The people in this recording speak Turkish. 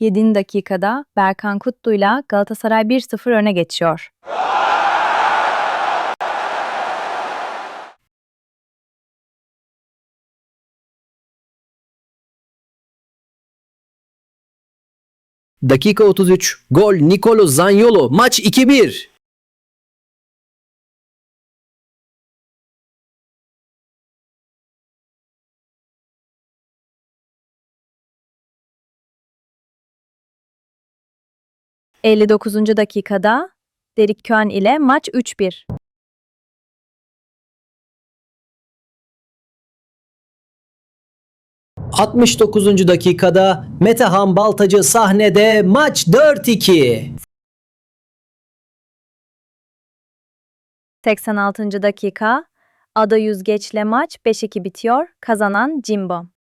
7. dakikada Berkan Kutlu'yla Galatasaray 1-0 öne geçiyor. Dakika 33. Gol Nicolo Zaniolo. Maç 2-1. 59. dakikada Derik Köhn ile maç 3-1. – 69. dakikada Metehan Baltacı sahnede maç 4-2. 86. dakika Ada Yüzgeç'le maç 5-2 bitiyor. Kazanan Jimbo.